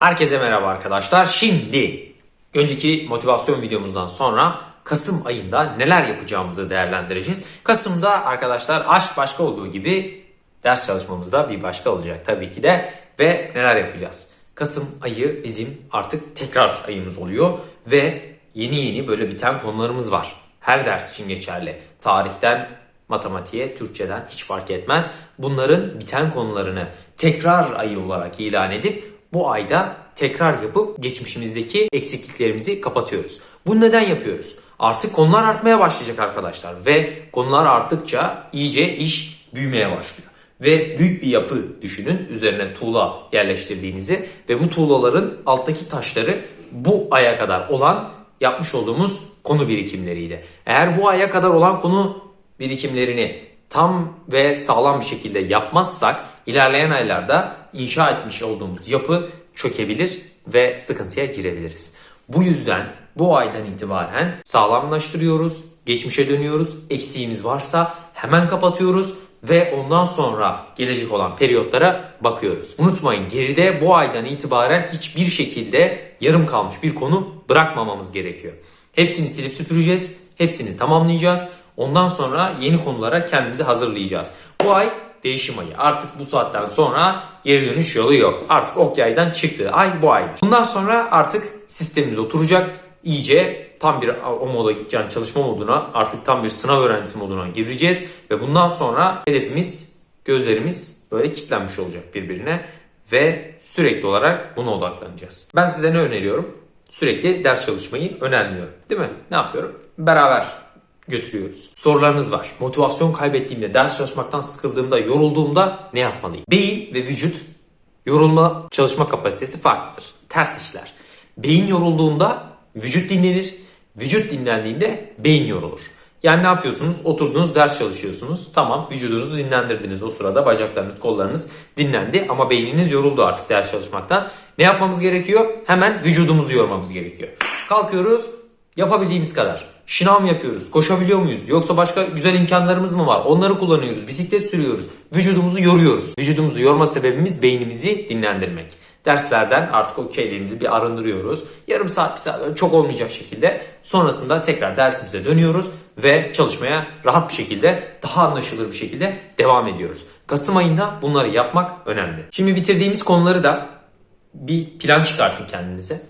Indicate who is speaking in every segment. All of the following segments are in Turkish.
Speaker 1: Herkese merhaba arkadaşlar. Şimdi önceki motivasyon videomuzdan sonra Kasım ayında neler yapacağımızı değerlendireceğiz. Kasım'da arkadaşlar aşk başka olduğu gibi ders çalışmamız da bir başka olacak tabii ki de ve neler yapacağız. Kasım ayı bizim artık tekrar ayımız oluyor ve yeni yeni böyle biten konularımız var. Her ders için geçerli. Tarihten matematiğe, Türkçeden hiç fark etmez. Bunların biten konularını tekrar ayı olarak ilan edip bu ayda tekrar yapıp geçmişimizdeki eksikliklerimizi kapatıyoruz. Bunu neden yapıyoruz? Artık konular artmaya başlayacak arkadaşlar ve konular arttıkça iyice iş büyümeye başlıyor. Ve büyük bir yapı düşünün üzerine tuğla yerleştirdiğinizi ve bu tuğlaların alttaki taşları bu aya kadar olan yapmış olduğumuz konu birikimleriydi. Eğer bu aya kadar olan konu birikimlerini tam ve sağlam bir şekilde yapmazsak ilerleyen aylarda inşa etmiş olduğumuz yapı çökebilir ve sıkıntıya girebiliriz. Bu yüzden bu aydan itibaren sağlamlaştırıyoruz, geçmişe dönüyoruz, eksiğimiz varsa hemen kapatıyoruz ve ondan sonra gelecek olan periyotlara bakıyoruz. Unutmayın geride bu aydan itibaren hiçbir şekilde yarım kalmış bir konu bırakmamamız gerekiyor. Hepsini silip süpüreceğiz, hepsini tamamlayacağız. Ondan sonra yeni konulara kendimizi hazırlayacağız. Bu ay değişim ayı. Artık bu saatten sonra geri dönüş yolu yok. Artık ok yaydan çıktı. Ay bu aydır. Bundan sonra artık sistemimiz oturacak. İyice tam bir o moda yani çalışma moduna artık tam bir sınav öğrencisi moduna gireceğiz. Ve bundan sonra hedefimiz gözlerimiz böyle kilitlenmiş olacak birbirine. Ve sürekli olarak buna odaklanacağız. Ben size ne öneriyorum? Sürekli ders çalışmayı önermiyorum. Değil mi? Ne yapıyorum? Beraber götürüyoruz. Sorularınız var. Motivasyon kaybettiğimde, ders çalışmaktan sıkıldığımda, yorulduğumda ne yapmalıyım? Beyin ve vücut yorulma çalışma kapasitesi farklıdır. Ters işler. Beyin yorulduğunda vücut dinlenir. Vücut dinlendiğinde beyin yorulur. Yani ne yapıyorsunuz? Oturdunuz ders çalışıyorsunuz. Tamam vücudunuzu dinlendirdiniz. O sırada bacaklarınız, kollarınız dinlendi ama beyniniz yoruldu artık ders çalışmaktan. Ne yapmamız gerekiyor? Hemen vücudumuzu yormamız gerekiyor. Kalkıyoruz yapabildiğimiz kadar. Şınav mı yapıyoruz? Koşabiliyor muyuz? Yoksa başka güzel imkanlarımız mı var? Onları kullanıyoruz. Bisiklet sürüyoruz. Vücudumuzu yoruyoruz. Vücudumuzu yorma sebebimiz beynimizi dinlendirmek. Derslerden artık o bir arındırıyoruz. Yarım saat bir saat çok olmayacak şekilde. Sonrasında tekrar dersimize dönüyoruz ve çalışmaya rahat bir şekilde, daha anlaşılır bir şekilde devam ediyoruz. Kasım ayında bunları yapmak önemli. Şimdi bitirdiğimiz konuları da bir plan çıkartın kendinize.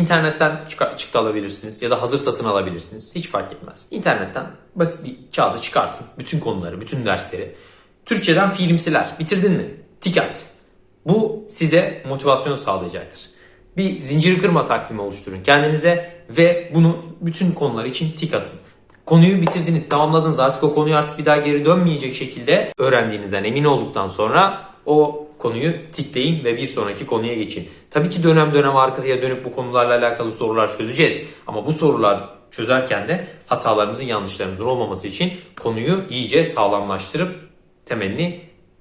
Speaker 1: İnternetten çık- çıktı alabilirsiniz ya da hazır satın alabilirsiniz. Hiç fark etmez. İnternetten basit bir kağıda çıkartın. Bütün konuları, bütün dersleri. Türkçeden fiilimsiler. Bitirdin mi? Tik at. Bu size motivasyon sağlayacaktır. Bir zinciri kırma takvimi oluşturun kendinize ve bunu bütün konular için tik atın. Konuyu bitirdiniz, tamamladınız. Artık o konuyu artık bir daha geri dönmeyecek şekilde öğrendiğinizden emin olduktan sonra o konuyu tikleyin ve bir sonraki konuya geçin. Tabii ki dönem dönem arkasıya dönüp bu konularla alakalı sorular çözeceğiz. Ama bu sorular çözerken de hatalarımızın yanlışlarımızın olmaması için konuyu iyice sağlamlaştırıp temelini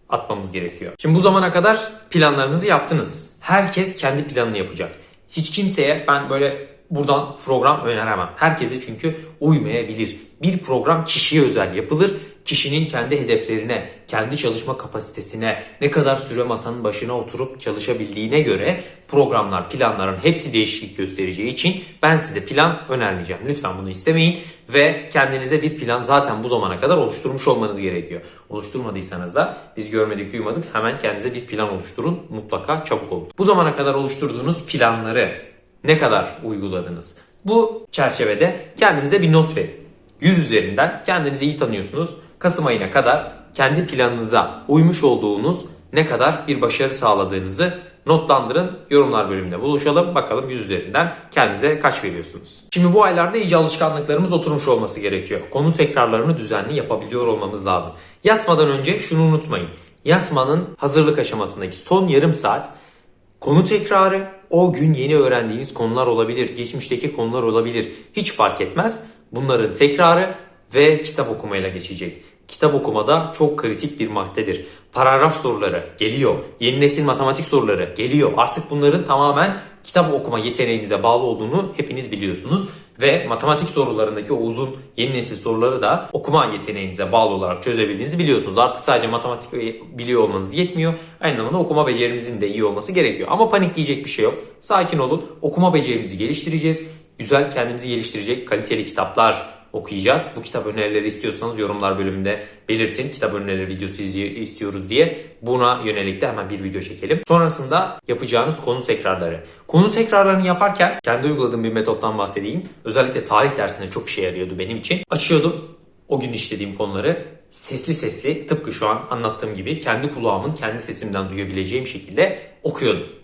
Speaker 1: atmamız gerekiyor. Şimdi bu zamana kadar planlarınızı yaptınız. Herkes kendi planını yapacak. Hiç kimseye ben böyle buradan program öneremem. Herkese çünkü uymayabilir. Bir program kişiye özel yapılır. Kişinin kendi hedeflerine, kendi çalışma kapasitesine, ne kadar süre masanın başına oturup çalışabildiğine göre programlar, planların hepsi değişiklik göstereceği için ben size plan önermeyeceğim. Lütfen bunu istemeyin ve kendinize bir plan zaten bu zamana kadar oluşturmuş olmanız gerekiyor. Oluşturmadıysanız da biz görmedik duymadık hemen kendinize bir plan oluşturun. Mutlaka çabuk olun. Bu zamana kadar oluşturduğunuz planları ne kadar uyguladınız? Bu çerçevede kendinize bir not verin. 100 üzerinden kendinizi iyi tanıyorsunuz. Kasım ayına kadar kendi planınıza uymuş olduğunuz ne kadar bir başarı sağladığınızı notlandırın. Yorumlar bölümünde buluşalım. Bakalım 100 üzerinden kendinize kaç veriyorsunuz? Şimdi bu aylarda iyice alışkanlıklarımız oturmuş olması gerekiyor. Konu tekrarlarını düzenli yapabiliyor olmamız lazım. Yatmadan önce şunu unutmayın. Yatmanın hazırlık aşamasındaki son yarım saat Konu tekrarı o gün yeni öğrendiğiniz konular olabilir, geçmişteki konular olabilir. Hiç fark etmez. Bunların tekrarı ve kitap okumayla geçecek. kitap okumada çok kritik bir maddedir. Paragraf soruları geliyor. Yeni nesil matematik soruları geliyor. Artık bunların tamamen kitap okuma yeteneğinize bağlı olduğunu hepiniz biliyorsunuz. Ve matematik sorularındaki o uzun yeni nesil soruları da okuma yeteneğinize bağlı olarak çözebildiğinizi biliyorsunuz. Artık sadece matematik biliyor olmanız yetmiyor. Aynı zamanda okuma becerimizin de iyi olması gerekiyor. Ama panikleyecek bir şey yok. Sakin olun. Okuma becerimizi geliştireceğiz. Güzel kendimizi geliştirecek kaliteli kitaplar okuyacağız. Bu kitap önerileri istiyorsanız yorumlar bölümünde belirtin. Kitap önerileri videosu istiyoruz diye. Buna yönelik de hemen bir video çekelim. Sonrasında yapacağınız konu tekrarları. Konu tekrarlarını yaparken kendi uyguladığım bir metottan bahsedeyim. Özellikle tarih dersinde çok işe yarıyordu benim için. Açıyordum o gün işlediğim konuları sesli sesli tıpkı şu an anlattığım gibi kendi kulağımın kendi sesimden duyabileceğim şekilde okuyordum.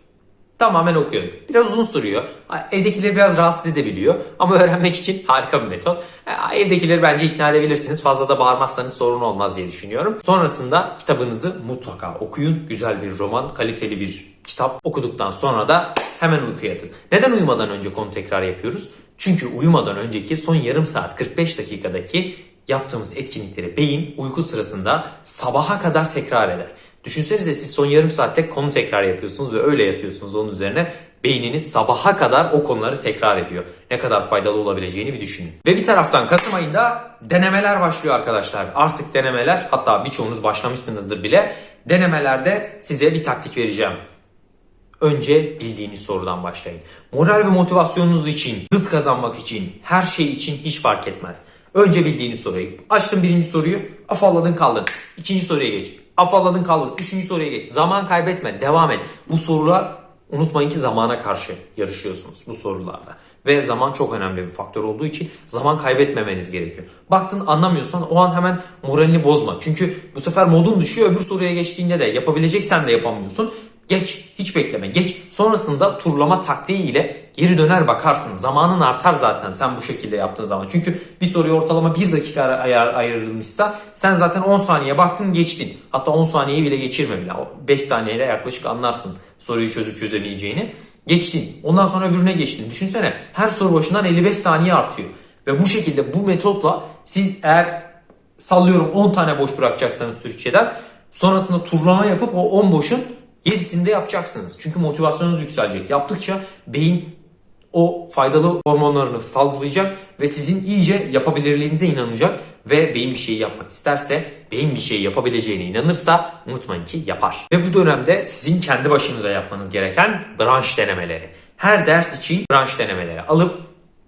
Speaker 1: Tamamen okuyorum. Biraz uzun sürüyor. Evdekileri biraz rahatsız edebiliyor. Ama öğrenmek için harika bir metot. Evdekileri bence ikna edebilirsiniz. Fazla da bağırmazsanız sorun olmaz diye düşünüyorum. Sonrasında kitabınızı mutlaka okuyun. Güzel bir roman, kaliteli bir kitap okuduktan sonra da hemen uykuya yatın. Neden uyumadan önce konu tekrar yapıyoruz? Çünkü uyumadan önceki son yarım saat 45 dakikadaki yaptığımız etkinlikleri beyin uyku sırasında sabaha kadar tekrar eder. Düşünsenize siz son yarım saatte konu tekrar yapıyorsunuz ve öyle yatıyorsunuz onun üzerine. Beyniniz sabaha kadar o konuları tekrar ediyor. Ne kadar faydalı olabileceğini bir düşünün. Ve bir taraftan Kasım ayında denemeler başlıyor arkadaşlar. Artık denemeler hatta birçoğunuz başlamışsınızdır bile. Denemelerde size bir taktik vereceğim. Önce bildiğiniz sorudan başlayın. Moral ve motivasyonunuz için, hız kazanmak için, her şey için hiç fark etmez. Önce bildiğiniz soruyu. Açtın birinci soruyu, afalladın kaldın. İkinci soruya geç. Afalladın kaldın. Üçüncü soruya geç. Zaman kaybetme. Devam et. Bu sorular unutmayın ki zamana karşı yarışıyorsunuz bu sorularda. Ve zaman çok önemli bir faktör olduğu için zaman kaybetmemeniz gerekiyor. Baktın anlamıyorsan o an hemen moralini bozma. Çünkü bu sefer modun düşüyor öbür soruya geçtiğinde de yapabileceksen de yapamıyorsun. Geç, hiç bekleme, geç. Sonrasında turlama taktiği ile geri döner bakarsın. Zamanın artar zaten sen bu şekilde yaptığın zaman. Çünkü bir soruya ortalama 1 dakika ayar, ayrılmışsa sen zaten 10 saniye baktın geçtin. Hatta 10 saniyeyi bile geçirme bile. 5 saniyeyle yaklaşık anlarsın soruyu çözüp çözemeyeceğini. Geçtin. Ondan sonra öbürüne geçtin. Düşünsene her soru başından 55 saniye artıyor. Ve bu şekilde bu metotla siz eğer sallıyorum 10 tane boş bırakacaksanız Türkçeden sonrasında turlama yapıp o 10 boşun 7'sini de yapacaksınız. Çünkü motivasyonunuz yükselecek. Yaptıkça beyin o faydalı hormonlarını salgılayacak ve sizin iyice yapabilirliğinize inanacak ve beyin bir şeyi yapmak isterse, beyin bir şeyi yapabileceğine inanırsa unutmayın ki yapar. Ve bu dönemde sizin kendi başınıza yapmanız gereken branş denemeleri. Her ders için branş denemeleri alıp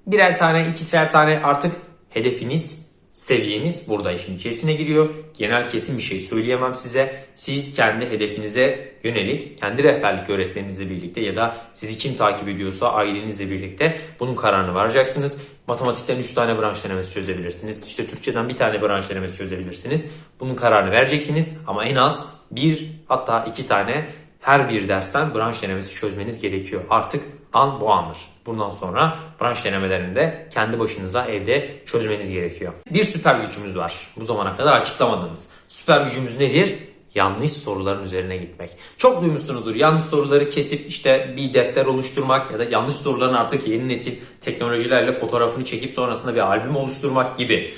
Speaker 1: birer tane, ikişer tane artık hedefiniz seviyeniz burada işin içerisine giriyor. Genel kesin bir şey söyleyemem size. Siz kendi hedefinize yönelik, kendi rehberlik öğretmeninizle birlikte ya da sizi kim takip ediyorsa ailenizle birlikte bunun kararını varacaksınız. Matematikten 3 tane branş denemesi çözebilirsiniz. İşte Türkçeden bir tane branş denemesi çözebilirsiniz. Bunun kararını vereceksiniz ama en az bir hatta iki tane her bir dersten branş denemesi çözmeniz gerekiyor. Artık an bu andır. Bundan sonra branş denemelerini de kendi başınıza evde çözmeniz gerekiyor. Bir süper gücümüz var. Bu zamana kadar açıklamadığımız. Süper gücümüz nedir? yanlış soruların üzerine gitmek. Çok duymuşsunuzdur. Yanlış soruları kesip işte bir defter oluşturmak ya da yanlış soruların artık yeni nesil teknolojilerle fotoğrafını çekip sonrasında bir albüm oluşturmak gibi.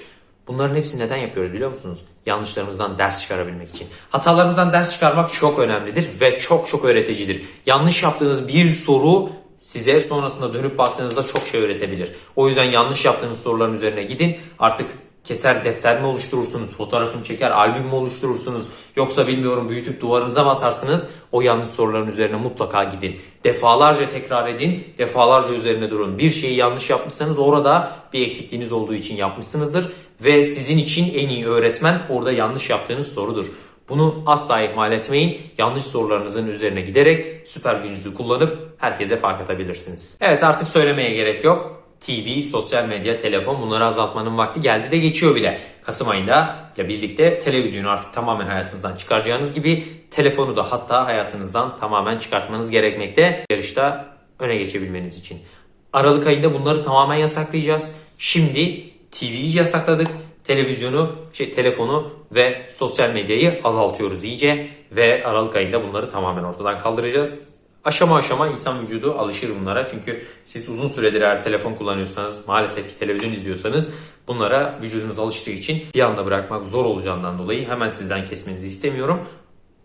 Speaker 1: Bunların hepsini neden yapıyoruz biliyor musunuz? Yanlışlarımızdan ders çıkarabilmek için. Hatalarımızdan ders çıkarmak çok önemlidir ve çok çok öğreticidir. Yanlış yaptığınız bir soru size sonrasında dönüp baktığınızda çok şey öğretebilir. O yüzden yanlış yaptığınız soruların üzerine gidin. Artık keser defter mi oluşturursunuz, fotoğrafını çeker albüm mü oluşturursunuz yoksa bilmiyorum büyütüp duvarınıza basarsınız o yanlış soruların üzerine mutlaka gidin. Defalarca tekrar edin, defalarca üzerine durun. Bir şeyi yanlış yapmışsanız orada bir eksikliğiniz olduğu için yapmışsınızdır ve sizin için en iyi öğretmen orada yanlış yaptığınız sorudur. Bunu asla ihmal etmeyin. Yanlış sorularınızın üzerine giderek süper gücünüzü kullanıp herkese fark atabilirsiniz. Evet artık söylemeye gerek yok. TV, sosyal medya, telefon bunları azaltmanın vakti geldi de geçiyor bile. Kasım ayında ile birlikte televizyonu artık tamamen hayatınızdan çıkaracağınız gibi telefonu da hatta hayatınızdan tamamen çıkartmanız gerekmekte yarışta öne geçebilmeniz için. Aralık ayında bunları tamamen yasaklayacağız. Şimdi TV'yi yasakladık. Televizyonu, şey, telefonu ve sosyal medyayı azaltıyoruz iyice ve Aralık ayında bunları tamamen ortadan kaldıracağız. aşama aşama insan vücudu alışır bunlara. Çünkü siz uzun süredir eğer telefon kullanıyorsanız, maalesef ki televizyon izliyorsanız bunlara vücudunuz alıştığı için bir anda bırakmak zor olacağından dolayı hemen sizden kesmenizi istemiyorum.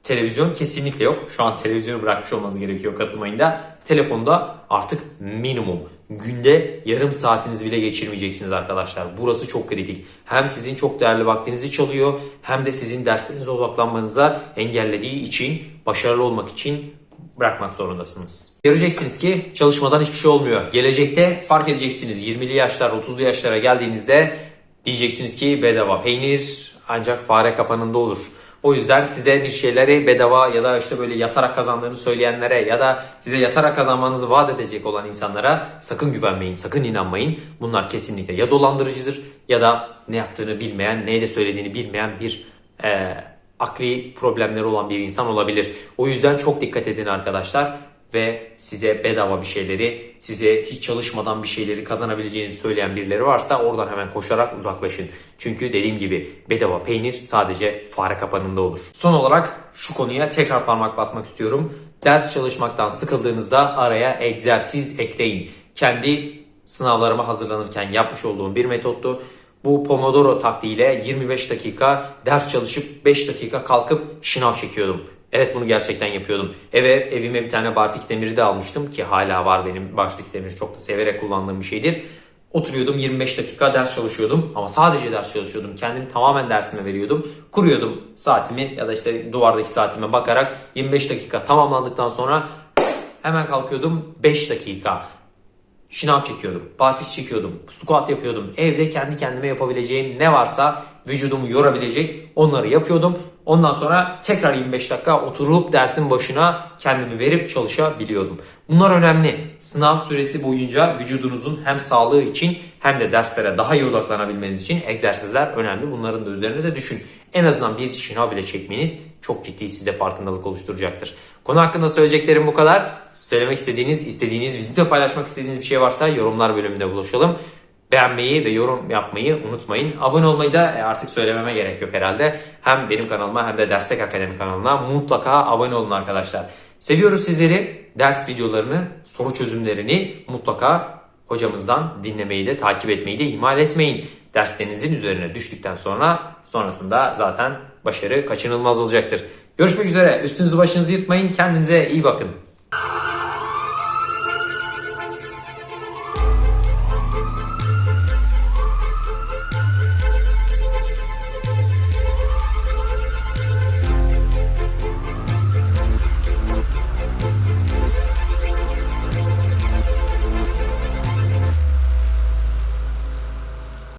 Speaker 1: Televizyon kesinlikle yok. Şu an televizyonu bırakmış olmanız gerekiyor Kasım ayında. Telefonda artık minimum. Günde yarım saatinizi bile geçirmeyeceksiniz arkadaşlar. Burası çok kritik. Hem sizin çok değerli vaktinizi çalıyor hem de sizin derslerinize odaklanmanıza engellediği için, başarılı olmak için bırakmak zorundasınız. Göreceksiniz ki çalışmadan hiçbir şey olmuyor. Gelecekte fark edeceksiniz. 20'li yaşlar, 30'lu yaşlara geldiğinizde diyeceksiniz ki bedava peynir ancak fare kapanında olur. O yüzden size bir şeyleri bedava ya da işte böyle yatarak kazandığını söyleyenlere ya da size yatarak kazanmanızı vaat edecek olan insanlara sakın güvenmeyin, sakın inanmayın. Bunlar kesinlikle ya dolandırıcıdır ya da ne yaptığını bilmeyen, neye de söylediğini bilmeyen bir eee akli problemleri olan bir insan olabilir. O yüzden çok dikkat edin arkadaşlar ve size bedava bir şeyleri, size hiç çalışmadan bir şeyleri kazanabileceğinizi söyleyen birileri varsa oradan hemen koşarak uzaklaşın. Çünkü dediğim gibi bedava peynir sadece fare kapanında olur. Son olarak şu konuya tekrar parmak basmak istiyorum. Ders çalışmaktan sıkıldığınızda araya egzersiz ekleyin. Kendi sınavlarıma hazırlanırken yapmış olduğum bir metottu. Bu Pomodoro taktiğiyle 25 dakika ders çalışıp 5 dakika kalkıp şınav çekiyordum. Evet bunu gerçekten yapıyordum. Eve evime bir tane barfix demiri de almıştım ki hala var benim barfix demiri çok da severek kullandığım bir şeydir. Oturuyordum 25 dakika ders çalışıyordum ama sadece ders çalışıyordum. Kendimi tamamen dersime veriyordum. Kuruyordum saatimi ya da işte duvardaki saatime bakarak 25 dakika tamamlandıktan sonra hemen kalkıyordum 5 dakika. Şınav çekiyordum, barfiks çekiyordum, squat yapıyordum. Evde kendi kendime yapabileceğim ne varsa vücudumu yorabilecek onları yapıyordum. Ondan sonra tekrar 25 dakika oturup dersin başına kendimi verip çalışabiliyordum. Bunlar önemli. Sınav süresi boyunca vücudunuzun hem sağlığı için hem de derslere daha iyi odaklanabilmeniz için egzersizler önemli. Bunların da üzerinize düşün. En azından bir şınav bile çekmeniz çok ciddi size farkındalık oluşturacaktır. Konu hakkında söyleyeceklerim bu kadar. Söylemek istediğiniz, istediğiniz, bizimle paylaşmak istediğiniz bir şey varsa yorumlar bölümünde buluşalım. Beğenmeyi ve yorum yapmayı unutmayın. Abone olmayı da e, artık söylememe gerek yok herhalde. Hem benim kanalıma hem de Derstek Akademi kanalına mutlaka abone olun arkadaşlar. Seviyoruz sizleri. Ders videolarını, soru çözümlerini mutlaka hocamızdan dinlemeyi de takip etmeyi de ihmal etmeyin. Derslerinizin üzerine düştükten sonra sonrasında zaten başarı kaçınılmaz olacaktır. Görüşmek üzere. Üstünüzü başınızı yırtmayın. Kendinize iyi bakın.